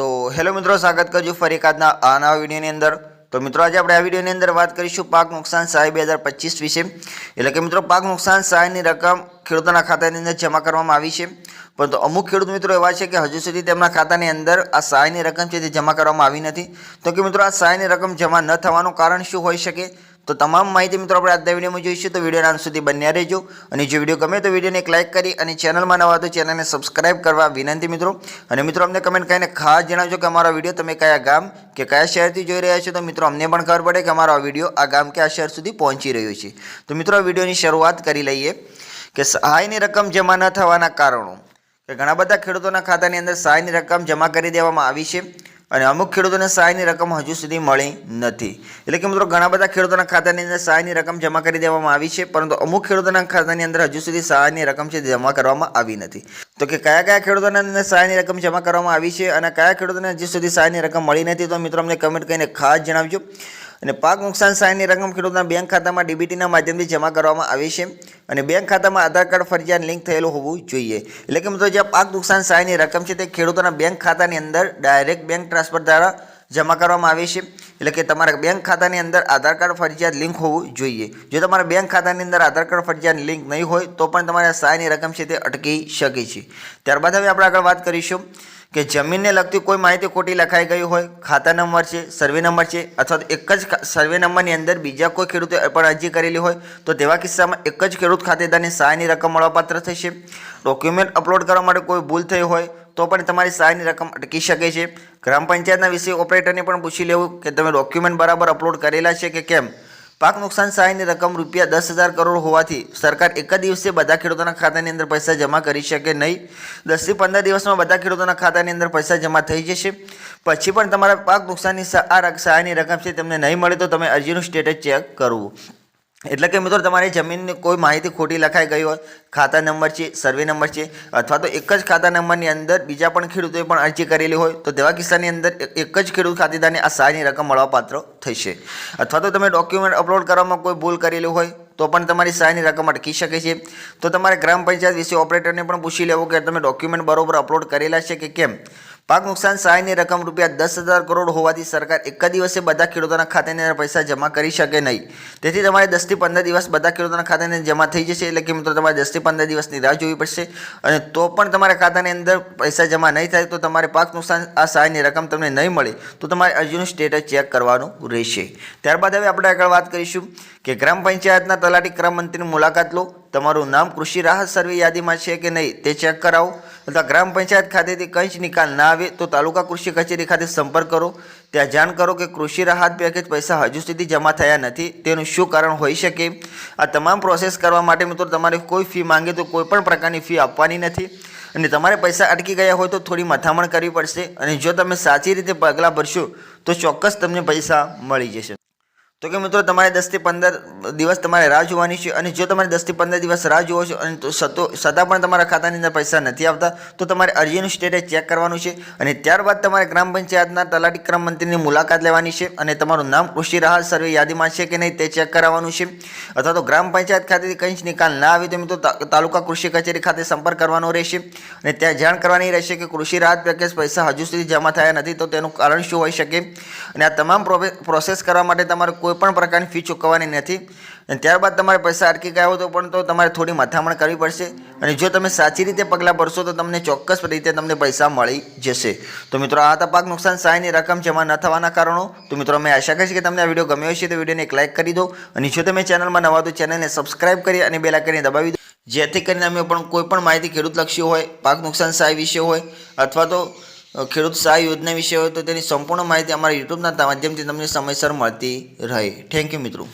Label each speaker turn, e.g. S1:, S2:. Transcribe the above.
S1: તો હેલો મિત્રો, સ્વાગત કરજો ફરી આજના આ નવા વિડીયોની અંદર. તો મિત્રો, આજે આપણે આ વિડીયોની અંદર વાત કરીશું પાક નુકસાન સહાય બે હજાર પચીસ વિશે. એટલે કે મિત્રો, પાક નુકસાન સહાયની રકમ ખેડૂતોના ખાતાની અંદર જમા કરવામાં આવી છે. પરંતુ અમુક ખેડૂત મિત્રો એવા છે કે હજુ સુધી તેમના ખાતાની અંદર આ સહાયની રકમ છે તે જમા કરવામાં આવી નથી. તો કે મિત્રો, આ સહાયની રકમ જમા ન થવાનું કારણ શું હોઈ શકે? તો તમામ માહિતી મિત્રો આપણે આજના વિડીયોમાં જોઈશું. તો વિડીયોના અંત સુધી બન્યા રહેજો. અને જો વીડિયો ગમે તો વિડીયોને એક લાઇક કરી અને ચેનલમાં નવા તો ચેનલને સબસ્ક્રાઇબ કરવા વિનંતી મિત્રો. અને મિત્રો, અમને કમેન્ટ કરીને ખાસ જણાવજો કે અમારો વીડિયો તમે કયા ગામ કે કયા શહેરથી જોઈ રહ્યા છો. તો મિત્રો, અમને પણ ખબર પડે કે અમારો આ વીડિયો આ ગામ કે આ શહેર સુધી પહોંચી રહ્યો છે. તો મિત્રો વિડીયોની શરૂઆત કરી લઈએ કે સહાયની રકમ જમા ન થવાના કારણો. કે ઘણા બધા ખેડૂતોના ખાતાની અંદર સહાયની રકમ જમા કરી દેવામાં આવી છે. અને અમુક ખેડૂતોને સહાયની રકમ હજુ સુધી મળી નથી. એટલે કે મિત્રો, ઘણા બધા ખેડૂતોના ખાતાની અંદર સહાયની રકમ જમા કરી દેવામાં આવી છે, પરંતુ અમુક ખેડૂતોના ખાતાની અંદર હજુ સુધી સહાયની રકમ છે જમા કરવામાં આવી નથી. તો કે કયા કયા ખેડૂતોના અંદર સહાયની રકમ જમા કરવામાં આવી છે અને કયા ખેડૂતોને હજુ સુધી સહાયની રકમ મળી નથી, તો મિત્રો અમને કમેન્ટ કરીને ખાસ જણાવજો. અને પાક નુકસાન સહાયની રકમ ખેડૂતના બેંક ખાતામાં ડીબીટીના માધ્યમથી જમા કરવામાં આવી છે અને બેંક ખાતામાં આધાર કાર્ડ ફરજિયાત લિંક થયેલું હોવું જોઈએ. એટલે કે મિત્રો, જે પાક નુકસાન સહાયની રકમ છે તે ખેડૂતોના બેંક ખાતાની અંદર ડાયરેક્ટ બેંક ટ્રાન્સફર દ્વારા જમા કરવામાં આવે છે. એટલે કે તમારા બેંક ખાતાની અંદર આધાર કાર્ડ ફરજિયાત લિંક હોવું જોઈએ. જો તમારા બેંક ખાતાની અંદર આધાર કાર્ડ ફરજિયાત લિંક નહીં હોય, તો પણ તમારે સહાયની રકમ છે તે અટકી શકે છે. ત્યારબાદ હવે આપણે આગળ વાત કરીશું. કે જમીનને લગતી કોઈ માહિતી ખોટી લખાઈ ગઈ હોય, ખાતા નંબર છે, સર્વે નંબર છે, અથવા તો એક જ સર્વે નંબરની અંદર બીજા કોઈ ખેડૂતે પણ અરજી કરેલી હોય, તો તેવા કિસ્સામાં એક જ ખેડૂત ખાતેદારની સહાયની રકમ મળવાપાત્ર થશે. ડોક્યુમેન્ટ અપલોડ કરવા માટે કોઈ ભૂલ થઈ હોય, તો પણ તમારી સહાયની રકમ અટકી શકે છે. ગ્રામ પંચાયતના વિષય ઓપરેટરને પણ પૂછી લેવું કે તમે ડોક્યુમેન્ટ બરાબર અપલોડ કરેલા છે કે કેમ? પાક નુકસાન સહાયની રકમ રૂપિયા દસ હજાર કરોડ હોવાથી સરકાર એક જ દિવસે બધા ખેડૂતોના ખાતાની અંદર પૈસા જમા કરી શકે નહીં. દસથી પંદર દિવસમાં બધા ખેડૂતોના ખાતાની અંદર પૈસા જમા થઈ જશે. પછી પણ તમારા પાક નુકસાનની આ સહાયની રકમ છે, તમને નહીં મળે તો તમે અરજીનું સ્ટેટસ ચેક કરવું. એટલે કે મિત્રો તમારી જમીનની કોઈ માહિતી ખોટી લખાઈ ગઈ હોય, ખાતા નંબર છે, સર્વે નંબર છે, અથવા તો એક જ ખાતા નંબરની અંદર બીજા પણ ખેડૂતોએ પણ અરજી કરેલી હોય, તો તેવા કિસ્સાની અંદર એક જ ખેડૂત ખાતેદારને આ સહાયની રકમ મળવાપાત્ર થશે. અથવા તો તમે ડોક્યુમેન્ટ અપલોડ કરવામાં કોઈ ભૂલ કરેલી હોય, તો પણ તમારી સહાયની રકમ અટકી શકે છે. તો તમારે ગ્રામ પંચાયત વિશે ઓપરેટરને પણ પૂછી લેવું કે તમે ડોક્યુમેન્ટ બરોબર અપલોડ કરેલા છે કે કેમ? પાક નુકસાન સહાયની રકમ રૂપિયા દસ હજાર કરોડ હોવાથી સરકાર એક દિવસે બધા ખેડૂતોના ખાતાની પૈસા જમા કરી શકે નહીં. તેથી તમારે દસથી પંદર દિવસ બધા ખેડૂતોના ખાતાને જમા થઈ જશે એટલે કે મિત્રો તમારે દસથી પંદર દિવસની રાહ જોવી પડશે અને તો પણ તમારા ખાતાની અંદર પૈસા જમા નહીં થાય તો તમારે પાક નુકસાન આ સહાયની રકમ તમને નહીં મળે તો તમારે અરજીનું સ્ટેટસ ચેક કરવાનું રહેશે. ત્યારબાદ હવે આપણે આગળ વાત કરીશું કે ગ્રામ પંચાયતના તલાટી ક્રમ મંત્રીની મુલાકાત લો. તમારું નામ કૃષિ રાહત સર્વે યાદીમાં છે કે નહીં તે ચેક કરાવો. અથવા ગ્રામ પંચાયત ખાતેથી કંઈ જ નિકાલ ના આવે તો તાલુકા કૃષિ કચેરી ખાતે સંપર્ક કરો. ત્યાં જાણ કરો કે કૃષિ રાહત પેકેજ પૈસા હજુ સુધી જમા થયા નથી. તેનું શું કારણ હોઈ શકે? આ તમામ પ્રોસેસ કરવા માટે મિત્રો તમારે કોઈ ફી માંગે તો કોઈ પણ પ્રકારની ફી આપવાની નથી. અને તમારે પૈસા અટકી ગયા હોય તો થોડી મથામણ કરવી પડશે. અને જો તમે સાચી રીતે પગલાં ભરશો તો ચોક્કસ તમને પૈસા મળી જશે. તો કે મિત્રો, તમારે દસથી પંદર દિવસ તમારે રાહ જોવાની છે અને જો તમારે દસથી પંદર દિવસ રાહ જોવો છો અને સતો છતાં પણ તમારા ખાતાની અંદર પૈસા નથી આવતા, તો તમારે અરજીનું સ્ટેટસ ચેક કરવાનું છે અને ત્યારબાદ તમારે ગ્રામ પંચાયતના તલાટી ક્રમ મંત્રીની મુલાકાત લેવાની છે અને તમારું નામ, કૃષિ રાહત સર્વે યાદીમાં છે કે નહીં તે ચેક કરાવવાનું છે. અથવા તો ગ્રામ પંચાયત ખાતેથી કંઈ જ નિકાલ ના આવે તો મિત્રો તાલુકા કૃષિ કચેરી ખાતે સંપર્ક કરવાનો રહેશે અને ત્યાં જાણ કરવાની રહેશે કે કૃષિ રાહત પેકેજ પૈસા હજુ સુધી જમા થયા નથી તો તેનું કારણ શું હોઈ શકે. અને આ તમામ પ્રોસેસ કરવા માટે તમારે કોઈ પણ પ્રકારની ફી ચૂકવવાની નથી. અને ત્યારબાદ તમારે પૈસા અટકી ગયા હોય તો પણ તો તમારે થોડી મથામણ કરવી પડશે. અને જો તમે સાચી રીતે પગલાં ભરશો તો તમને ચોક્કસ રીતે તમને પૈસા મળી જશે. તો મિત્રો, આ હતા પાક નુકસાન સહાયની રકમ જમા ન થવાના કારણો. તો મિત્રો, અમે આશા કરીશ કે તમને આ વીડિયો ગમ્યો હશે. તો વિડીયોને એક લાઇક કરી દો. અને જો તમે ચેનલમાં નવા તો ચેનલને સબસ્ક્રાઇબ કરી અને બેલા કરીને દબાવી દો. જેથી કરીને અમે પણ કોઈ પણ માહિતી ખેડૂત લક્ષી હોય, પાક નુકસાન સહાય વિશે હોય, અથવા તો ખેડૂત સહાય યોજના વિશે હોય તો તેની સંપૂર્ણ માહિતી અમારા યુટ્યુબના માધ્યમથી તમને સમયસર મળતી રહે. થેન્ક યુ મિત્રો.